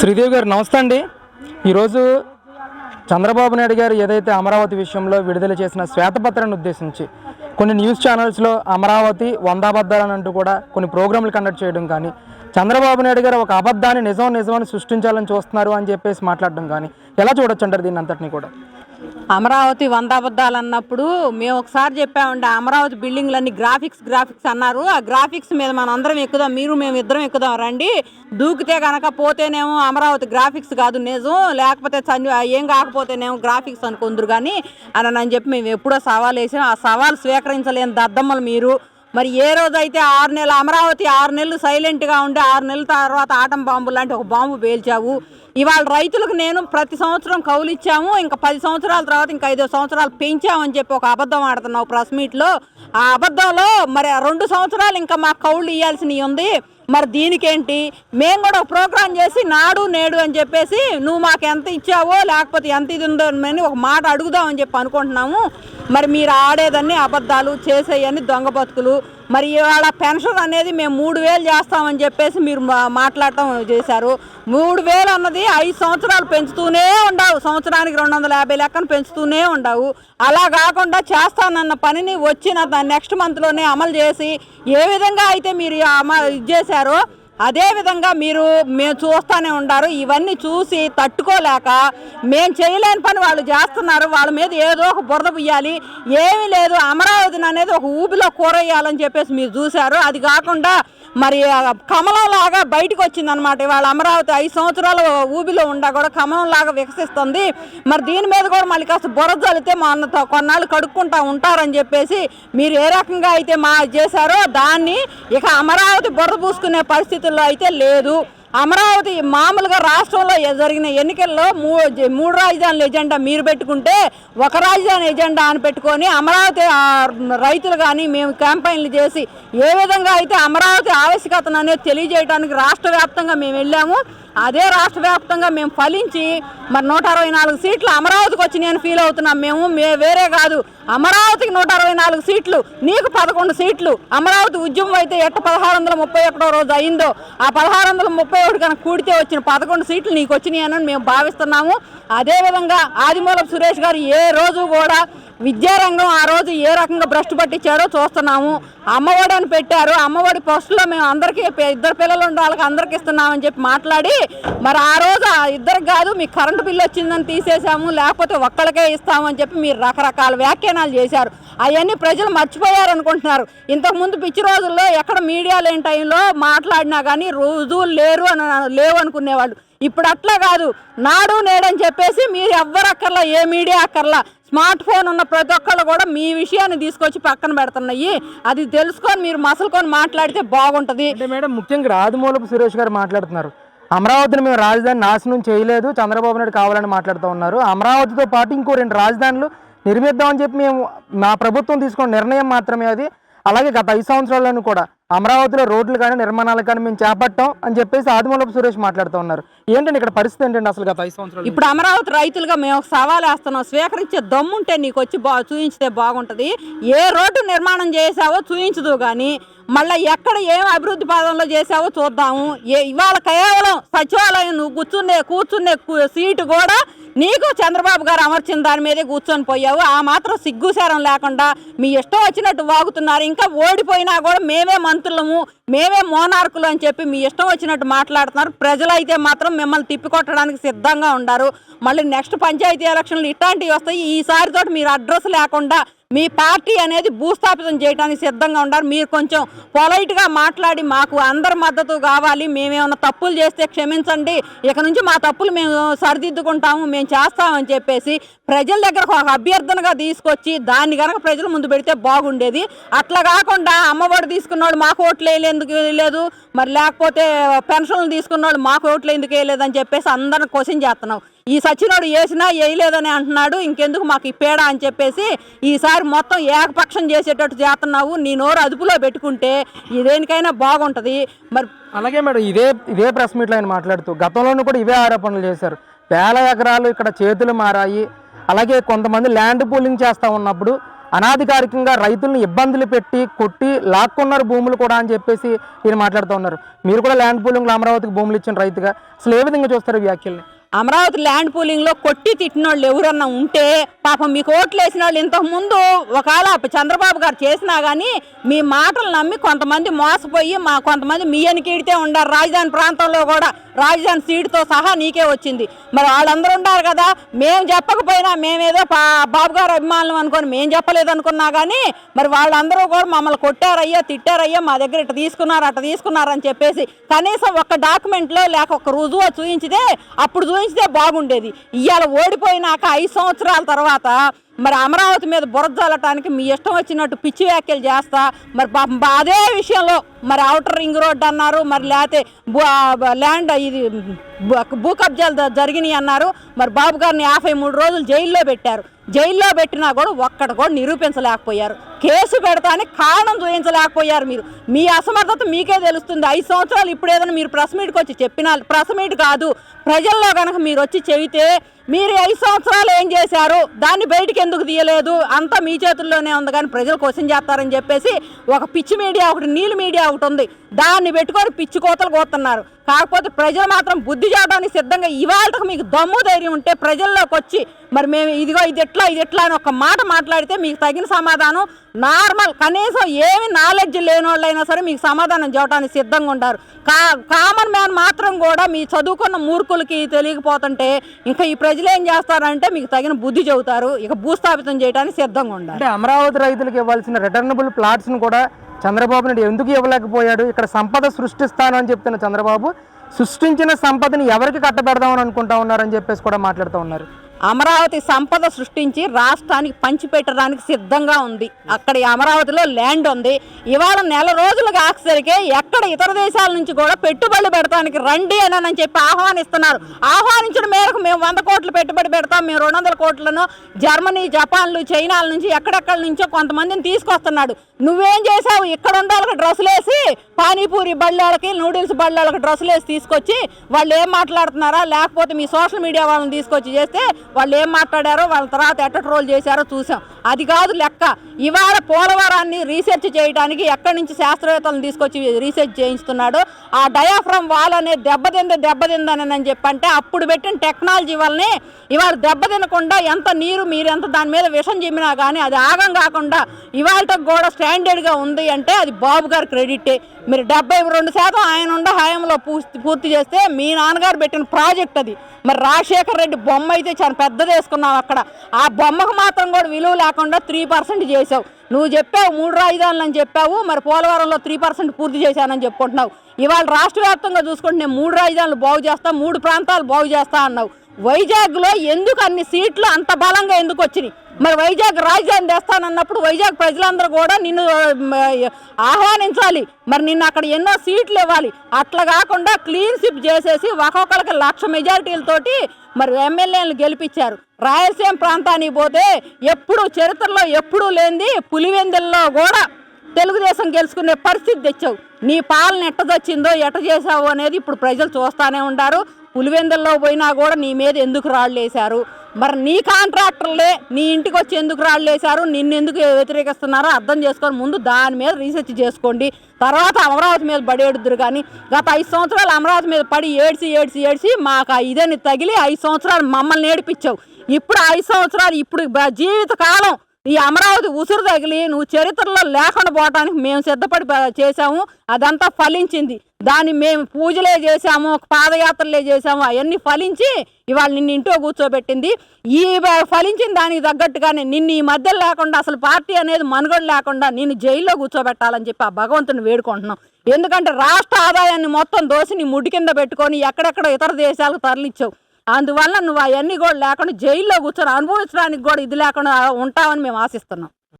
శ్రీదేవి గారు నమస్తే అండి. ఈరోజు చంద్రబాబు నాయుడు గారు ఏదైతే అమరావతి విషయంలో విడుదల చేసిన శ్వేతపత్రాన్ని ఉద్దేశించి కొన్ని న్యూస్ ఛానల్స్లో అమరావతి వందాబద్దాలని అంటూ కూడా కొన్ని ప్రోగ్రాంలు కండక్ట్ చేయడం కానీ చంద్రబాబు నాయుడు గారు ఒక అబద్ధాన్ని నిజం నిజమని సృష్టించాలని చూస్తున్నారు అని చెప్పేసి మాట్లాడడం కానీ ఎలా చూడొచ్చు అంటారు దీన్ని అంతటిని కూడా? అమరావతి వంద అబద్ధాలు అన్నప్పుడు మేము ఒకసారి చెప్పామండి అమరావతి బిల్డింగ్లన్నీ గ్రాఫిక్స్ గ్రాఫిక్స్ అన్నారు. ఆ గ్రాఫిక్స్ మీద మనం అందరం ఎక్కుదాం మీరు మేము ఇద్దరం ఎక్కుదాం రండి. దూకితే కనుక పోతేనేమో అమరావతి గ్రాఫిక్స్ కాదు నిజం లేకపోతే చని ఏం కాకపోతేనేమో గ్రాఫిక్స్ అనుకుందరు కానీ అని అని చెప్పి మేము ఎప్పుడో సవాల్ వేసాం ఆ సవాల్ స్వీకరించలేని దద్దమ్మలు మీరు. మరి ఏ రోజైతే ఆరు నెలలు అమరావతి ఆరు నెలలు సైలెంట్గా ఉండి ఆరు నెలల తర్వాత ఆటం బాంబు లాంటి ఒక బాంబు పేల్చావు. ఇవాళ రైతులకు నేను ప్రతి సంవత్సరం కౌలు ఇచ్చాము ఇంకా పది సంవత్సరాల తర్వాత ఇంకా ఐదో సంవత్సరాలు పెంచామని చెప్పి ఒక అబద్ధం ఆడుతున్నావు ప్రెస్ మీట్లో. ఆ అబద్ధంలో మరి రెండు సంవత్సరాలు ఇంకా మాకు కౌలు ఇవ్వాల్సినవి ఉంది. మరి దీనికేంటి? మేము కూడా ఒక ప్రోగ్రాం చేసి నాడు నేడు అని చెప్పేసి నువ్వు మాకు ఎంత ఇచ్చావో లేకపోతే ఎంత ఇది ఉందో అని ఒక మాట అడుగుదామని చెప్పి అనుకుంటున్నాము. మరి మీరు ఆడేదన్నీ అబద్ధాలు చేసేయన్ని దొంగ బతుకులు మరి ఇవాళ పెన్షన్ అనేది మేము మూడు వేలు చేస్తామని చెప్పేసి మీరు మా- మాట్లాడటం చేశారు. మూడు వేలు అన్నది ఐదు సంవత్సరాలు పెంచుతూనే ఉండవు. సంవత్సరానికి రెండు వందల యాభై లెక్కను పెంచుతూనే ఉండవు. అలా కాకుండా చేస్తానన్న పనిని వచ్చిన నెక్స్ట్ మంత్లోనే అమలు చేసి ఏ విధంగా అయితే మీరు అమ ఇది చేశారో అదేవిధంగా మీరు మేము చూస్తూనే ఉండారు. ఇవన్నీ చూసి తట్టుకోలేక మేము చేయలేని పని వాళ్ళు చేస్తున్నారు. వాళ్ళ మీద ఏదో ఒక బురద పుయ్యాలి. ఏమీ లేదు. అమరావతిని అనేది ఒక ఊబిలో కూరేయాలని చెప్పేసి మీరు చూశారు. అది కాకుండా మరి కమలంలాగా బయటకు వచ్చింది అనమాట ఇవాళ అమరావతి ఐదు సంవత్సరాలు ఊబిలో ఉండా కూడా కమలం లాగా వికసిస్తుంది. మరి దీని మీద కూడా మళ్ళీ కాస్త బురద జల్లితే మా కొన్నాళ్ళు కడుక్కుంటా ఉంటారని చెప్పేసి మీరు ఏ రకంగా అయితే మా చేశారో దాన్ని ఇక అమరావతి బురద పూసుకునే పరిస్థితుల్లో అయితే లేదు. అమరావతి మామూలుగా రాష్ట్రంలో జరిగిన ఎన్నికల్లో మూ జ- మూడు రాజధానుల ఎజెండా మీరు పెట్టుకుంటే ఒక రాజధాని ఎజెండా అని పెట్టుకొని అమరావతి రైతులు కానీ మేము క్యాంపెయిన్లు చేసి ఏ విధంగా అయితే అమరావతి ఆవశ్యకతను అనేది తెలియజేయడానికి రాష్ట్ర వ్యాప్తంగా మేము వెళ్ళాము. అదే రాష్ట్ర వ్యాప్తంగా మేము ఫలించి మరి నూట అరవై నాలుగు సీట్లు అమరావతికి వచ్చి నేను ఫీల్ అవుతున్నాం. మేము మే వేరే కాదు. అమరావతికి నూట అరవై నాలుగు సీట్లు నీకు పదకొండు సీట్లు. అమరావతి ఉద్యమం అయితే ఎట్ట పదహారు వందల ముప్పై ఒకటో రోజు అయిందో ఆ పదహారు వందల ముప్పై ఒకటి కనుక కూడితే వచ్చిన పదకొండు సీట్లు నీకు వచ్చినాయి అని మేము భావిస్తున్నాము. అదేవిధంగా ఆదిమూలపు సురేష్ గారు ఏ రోజు కూడా విద్యారంగం ఆ రోజు ఏ రకంగా భ్రష్టు పట్టించాడో చూస్తున్నాము. అమ్మఒడి అని పెట్టారు. అమ్మఒడి పోస్టులో మేము అందరికీ ఇద్దరు పిల్లలు ఉండే వాళ్ళకి అందరికి ఇస్తున్నామని చెప్పి మాట్లాడి మరి ఆ రోజు ఇద్దరికి కాదు మీకు కరెంటు బిల్లు వచ్చిందని తీసేసాము లేకపోతే ఒక్కళ్ళకే ఇస్తామని చెప్పి మీరు రకరకాల వ్యాఖ్యానాలు చేశారు. అవన్నీ ప్రజలు మర్చిపోయారు అనుకుంటున్నారు. ఇంతకుముందు పిచ్చి రోజుల్లో ఎక్కడ మీడియా లేని టైంలో మాట్లాడినా కానీ రుజువులు లేరు అని లేవు అనుకునేవాళ్ళు. ఇప్పుడు అట్లా కాదు. నాడు నేడని చెప్పేసి మీరు ఎవ్వరు అక్కర్లా ఏ మీడియా అక్కర్లా. స్మార్ట్ ఫోన్ ఉన్న ప్రతి ఒక్కళ్ళు కూడా మీ విషయాన్ని తీసుకొచ్చి పక్కన పెడుతున్నాయి. అది తెలుసుకొని మీరు మసలుకొని మాట్లాడితే బాగుంటుంది. అంటే మేడం ముఖ్యంగా ఆదిమూలపు సురేష్ గారు మాట్లాడుతున్నారు. అమరావతిని మేము రాజధాని నాశనం చేయలేదు చంద్రబాబు నాయుడు కావాలని మాట్లాడుతూ ఉన్నారు. అమరావతితో పాటు ఇంకో రెండు రాజధానులు నిర్మిద్దామని చెప్పి మేము మా ప్రభుత్వం తీసుకున్న నిర్ణయం మాత్రమే అది. అలాగే గత ఐదు సంవత్సరాలను కూడా అమరావతిలో రోడ్లు కానీ నిర్మాణాలు కానీ మేము చేపట్టాం అని చెప్పేసి ఆదిమూలపు సురేష్ మాట్లాడుతూ ఉన్నారు. ఏంటంటే ఇక్కడ పరిస్థితి ఏంటంటే అసలు గత ఐదు సంవత్సరాలు? ఇప్పుడు అమరావతి రైతులుగా మేము ఒక సవాల్ వేస్తున్నాం. స్వీకరించే దమ్ముంటే నీకు వచ్చి బా చూయించితే బాగుంటుంది. ఏ రోడ్డు నిర్మాణం చేసావో చూయించదు కానీ మళ్ళీ ఎక్కడ ఏం అభివృద్ధి పాదంలో చేసావో చూద్దాము. ఏ ఇవాళ కేవలం సచివాలయం నువ్వు కూర్చునే కూర్చునే సీటు కూడా నీకు చంద్రబాబు గారు అమర్చిన దాని మీదే కూర్చొని పోయావు. ఆ మాత్రం సిగ్గుసారం లేకుండా మీ ఇష్టం వచ్చినట్టు వాగుతున్నారు. ఇంకా ఓడిపోయినా కూడా మేమే మంత్రులము మేమే మోనార్కులు అని చెప్పి మీ ఇష్టం వచ్చినట్టు మాట్లాడుతున్నారు. ప్రజలైతే మాత్రం మిమ్మల్ని తిప్పికొట్టడానికి సిద్ధంగా ఉండారు మళ్ళీ నెక్స్ట్ పంచాయతీ ఎలక్షన్లు ఇట్లాంటివి వస్తాయి. ఈసారితో మీరు అడ్రస్ లేకుండా మీ పార్టీ అనేది భూస్థాపితం చేయడానికి సిద్ధంగా ఉండాలి. మీరు కొంచెం పొలైట్గా మాట్లాడి మాకు అందరి మద్దతు కావాలి. మేమేమైనా తప్పులు చేస్తే క్షమించండి. ఇక నుంచి మా తప్పులు మేము సరిదిద్దుకుంటాము మేము చేస్తామని చెప్పేసి ప్రజల దగ్గరకు ఒక అభ్యర్థనగా తీసుకొచ్చి దాన్ని కనుక ప్రజల ముందు పెడితే బాగుండేది. అట్లా కాకుండా అమ్మఒడి తీసుకున్నవాడు మాకు ఓట్లు వేయలేందుకు ఎందుకు వేయలేదు? మరి లేకపోతే పెన్షన్లు తీసుకున్నవాడు మాకు ఓట్లు ఎందుకు వేయలేదు అని చెప్పేసి అందరిని క్వశ్చన్ చేస్తున్నాం. ఈ సచినోడు వేసినా వేయలేదని అంటున్నాడు ఇంకెందుకు మాకు ఈ పేడ అని చెప్పేసి ఈసారి మొత్తం ఏకపక్షం చేసేటట్టు చేస్తున్నావు నీ నోరు అదుపులో పెట్టుకుంటే ఇదేనికైనా బాగుంటుంది. మరి అలాగే మేడం ఇదే ఇదే ప్రెస్ మీట్లో ఆయన మాట్లాడుతూ గతంలోనూ కూడా ఇవే ఆరోపణలు చేశారు. వేల ఎకరాలు ఇక్కడ చేతులు మారాయి అలాగే కొంతమంది ల్యాండ్ పూలింగ్ చేస్తూ ఉన్నప్పుడు అనాధికారికంగా రైతులను ఇబ్బందులు పెట్టి కొట్టి లాక్కున్నారు భూములు కూడా అని చెప్పేసి ఈయన మాట్లాడుతూ ఉన్నారు. మీరు కూడా ల్యాండ్ పూలింగ్లో అమరావతికి భూములు ఇచ్చిన రైతుగా అసలు ఏ విధంగా చూస్తారు వ్యాఖ్యల్ని? అమరావతి ల్యాండ్ పూలింగ్లో కొట్టి తిట్టిన వాళ్ళు ఎవరన్నా ఉంటే పాపం మీకు ఓట్లు వేసిన వాళ్ళు ఇంతకుముందు ఒకవేళ చంద్రబాబు గారు చేసినా కానీ మీ మాటలు నమ్మి కొంతమంది మోసపోయి మా కొంతమంది మీ కీడితే ఉండారు. రాజధాని ప్రాంతంలో కూడా రాజధాని సీటుతో సహా నీకే వచ్చింది. మరి వాళ్ళందరూ ఉన్నారు కదా. మేము చెప్పకపోయినా మేమేదో పా- బాబు గారు అభిమానులు అనుకొని మేము చెప్పలేదు అనుకున్నా కానీ మరి వాళ్ళందరూ కూడా మమ్మల్ని కొట్టారయ్యా తిట్టారయ్యా మా దగ్గర ఇట్ట తీసుకున్నారు అట్ట తీసుకున్నారని చెప్పేసి కనీసం ఒక డాక్యుమెంట్లో లేక ఒక రుజువు చూపించితే అప్పుడు చూపించితే బాగుండేది. ఇవాళ ఓడిపోయినాక ఐదు సంవత్సరాల తర్వాత మరి అమరావతి మీద బురద జల్లటానికి మీ ఇష్టం వచ్చినట్టు పిచ్చి వ్యాఖ్యలు చేస్తా. మరి బా- అదే విషయంలో మరి అవుటర్ రింగ్ రోడ్ అన్నారు మరి లేకపోతే భూ- ల్యాండ్ ఇది భూ- కబ్జాలు జరిగినాయి అన్నారు. మరి బాబు గారిని యాభై మూడు రోజులు జైల్లో పెట్టారు. జైల్లో పెట్టినా కూడా ఒక్కడ కూడా నిరూపించలేకపోయారు. కేసు పెడతానికి కారణం చూపించలేకపోయారు మీరు. మీ అసమర్థత మీకే తెలుస్తుంది. ఐదు సంవత్సరాలు ఇప్పుడు ఏదైనా మీరు ప్రెస్ మీట్కి వచ్చి చెప్పినా ప్రెస్ మీట్ కాదు. ప్రజల్లో కనుక మీరు వచ్చి చెబితే మీరు ఐదు సంవత్సరాలు ఏం చేశారు? దాన్ని బయటికి ఎందుకు తీయలేదు? అంతా మీ చేతుల్లోనే ఉంది కానీ ప్రజలు క్వశ్చన్ చేస్తారని చెప్పేసి ఒక పిచ్చి మీడియా ఒకటి నీళ్ళు మీడియా ఒకటి ఉంది. దాన్ని పెట్టుకొని పిచ్చి కోతలు కోతున్నారు కాకపోతే ప్రజలు మాత్రం బుద్ధి చేయడానికి సిద్ధంగా ఇవాళకు మీకు దమ్ము ధైర్యం ఉంటే ప్రజల్లోకి వచ్చి మరి మేము ఇదిగో ఇది ఎట్లా ఇది ఎట్లా అని ఒక మాట మాట్లాడితే మీకు తగిన సమాధానం నార్మల్ కనీసం ఏమి నాలెడ్జ్ లేని వాళ్ళైనా సరే మీకు సమాధానం చేయడానికి సిద్ధంగా ఉంటారు. కా కామన్ మ్యాన్ మాత్రం కూడా మీ చదువుకున్న మూర్ఖులకి తెలియకపోతుంటే ఇంకా ఈ ప్రజలు ఏం చేస్తారంటే మీకు తగిన బుద్ధి చెబుతారు ఇక భూస్థాపితం చేయడానికి సిద్ధంగా ఉండాలి అంటే అమరావతి రైతులకు ఇవ్వాల్సిన రిటర్నబుల్ ప్లాట్స్ను కూడా చంద్రబాబు నాయుడు ఎందుకు ఇవ్వలేకపోయాడు ఇక్కడ సంపద సృష్టిస్తాను అని చెప్తున్న చంద్రబాబు సృష్టించిన సంపదని ఎవరికి కట్టబెడదామని అనుకుంటా ఉన్నారని చెప్పేసి కూడా మాట్లాడుతూ ఉన్నారు. అమరావతి సంపద సృష్టించి రాష్ట్రానికి పంచిపెట్టడానికి సిద్ధంగా ఉంది. అక్కడ అమరావతిలో ల్యాండ్ ఉంది. ఇవాళ నెల రోజులు ఆఖసరికే ఎక్కడ ఇతర దేశాల నుంచి కూడా పెట్టుబడులు పెడతానికి రండి అని అని చెప్పి ఆహ్వానిస్తున్నారు. ఆహ్వానించిన మేరకు మేము వంద కోట్లు పెట్టుబడి పెడతాం. మేము రెండు వందల కోట్లను జర్మనీ జపాన్లు చైనాల నుంచి ఎక్కడెక్కడి నుంచో కొంతమందిని తీసుకొస్తున్నాడు. నువ్వేం చేసావు ఇక్కడ వాళ్ళకి డ్రెస్సులు వేసి పానీపూరి బళ్ళకి నూడిల్స్ బళ్ళకి డ్రెస్సులు వేసి తీసుకొచ్చి వాళ్ళు ఏం మాట్లాడుతున్నారా? లేకపోతే మీ సోషల్ మీడియా వాళ్ళని తీసుకొచ్చి చేస్తే వాళ్ళు ఏం మాట్లాడారో వాళ్ళ తర్వాత ఎట్ట ట్రోల్ చేశారో చూసాం. అది కాదు లెక్క. ఇవాళ పోలవరాన్ని రీసెర్చ్ చేయడానికి ఎక్కడి నుంచి శాస్త్రవేత్తలను తీసుకొచ్చి రీసెర్చ్ చేయిస్తున్నాడు ఆ డయాఫ్రమ్ వాల్ అనే దెబ్బతింది దెబ్బతిందని అని చెప్పంటే అప్పుడు పెట్టిన టెక్నాలజీ వల్లనే ఇవాళ దెబ్బతినకుండా ఎంత నీరు మీరు ఎంత దాని మీద విషం చిమ్మినా కానీ అది ఆగం కాకుండా ఇవాళ కూడా స్టాండర్డ్గా ఉంది అంటే అది బాబు గారు క్రెడిటే. మీరు డెబ్బై రెండు శాతం ఆయన ఉండ హయాంలో పూర్తి పూర్తి చేస్తే మీ నాన్నగారు పెట్టిన ప్రాజెక్ట్ అది. మరి రాజశేఖర్ రెడ్డి బొమ్మ అయితే చాలా పెద్దది వేసుకున్నావు అక్కడ. ఆ బొమ్మకు మాత్రం కూడా విలువ లేకుండా త్రీ పర్సెంట్ చేసావు నువ్వు చెప్పావు మూడు రాజధానులు అని చెప్పావు మరి పోలవరంలో త్రీ పర్సెంట్ పూర్తి చేశానని చెప్పుకుంటున్నావు. ఇవాళ రాష్ట్ర వ్యాప్తంగా చూసుకుంటే నేను మూడు రాజధానులు బాగు చేస్తా మూడు ప్రాంతాలు బాగు చేస్తా అన్నావు. వైజాగ్లో ఎందుకు అన్ని సీట్లు అంత బలంగా ఎందుకు వచ్చినాయి? మరి వైజాగ్ రాజధాని తెస్తానన్నప్పుడు వైజాగ్ ప్రజలందరూ కూడా నిన్ను ఆహ్వానించాలి. మరి నిన్ను అక్కడ ఎన్నో సీట్లు ఇవ్వాలి. అట్లా కాకుండా క్లీన్ షిప్ చేసేసి ఒక్కొక్కరికి లక్ష మెజారిటీలతోటి మరి ఎమ్మెల్యేలు గెలిపించారు. రాయలసీమ ప్రాంతానికి పోతే ఎప్పుడు చరిత్రలో ఎప్పుడూ లేనిది పులివెందుల్లో కూడా తెలుగుదేశం గెలుచుకునే పరిస్థితి తెచ్చావు. నీ పాలన ఎట్ట తెచ్చిందో ఎట్ట చేసావు అనేది ఇప్పుడు ప్రజలు చూస్తానే ఉంటారు. పులివెందుల్లో పోయినా కూడా నీ మీద ఎందుకు రాళ్ళు వేశారు? మరి నీ కాంట్రాక్టర్లే నీ ఇంటికి వచ్చి ఎందుకు రాళ్ళు వేశారు? నిన్ను ఎందుకు వ్యతిరేకిస్తున్నారో అర్థం చేసుకొని ముందు దాని మీద రీసెర్చ్ చేసుకోండి. తర్వాత అమరావతి మీద పడేడుద్దురు కానీ గత ఐదు సంవత్సరాలు అమరావతి మీద పడి ఏడ్చి ఏడ్చి ఏడ్చి మాకు ఆ ఇదని తగిలి ఐదు సంవత్సరాలు మమ్మల్ని నేర్పించావు ఇప్పుడు ఐదు సంవత్సరాలు ఇప్పుడు జీవితకాలం జీవిత కాలం ఈ అమరావతి ఉసురు తగిలి నువ్వు చరిత్రలో లేకుండా పోవటానికి మేము సిద్ధపడి చేశాము. అదంతా ఫలించింది. దాన్ని మేము పూజలే చేశాము పాదయాత్రలే చేశాము అవన్నీ ఫలించి ఇవాళ నిన్ను ఇంట్లో కూర్చోబెట్టింది. ఈ ఫలించిన దానికి తగ్గట్టుగానే నిన్ను ఈ మధ్య లేకుండా అసలు పార్టీ అనేది మనుగడ లేకుండా నిన్ను జైల్లో కూర్చోబెట్టాలని చెప్పి ఆ భగవంతుని వేడుకుంటున్నాం. ఎందుకంటే రాష్ట్ర ఆదాయాన్ని మొత్తం దోసి నీ ముడి కింద పెట్టుకొని ఎక్కడెక్కడ ఇతర దేశాలకు తరలిచ్చావు. అందువల్ల నువ్వు అవన్నీ కూడా లేకుండా జైల్లో కూర్చొని అనుభవించడానికి కూడా ఇది లేకుండా ఉంటావని మేము ఆశిస్తున్నాం.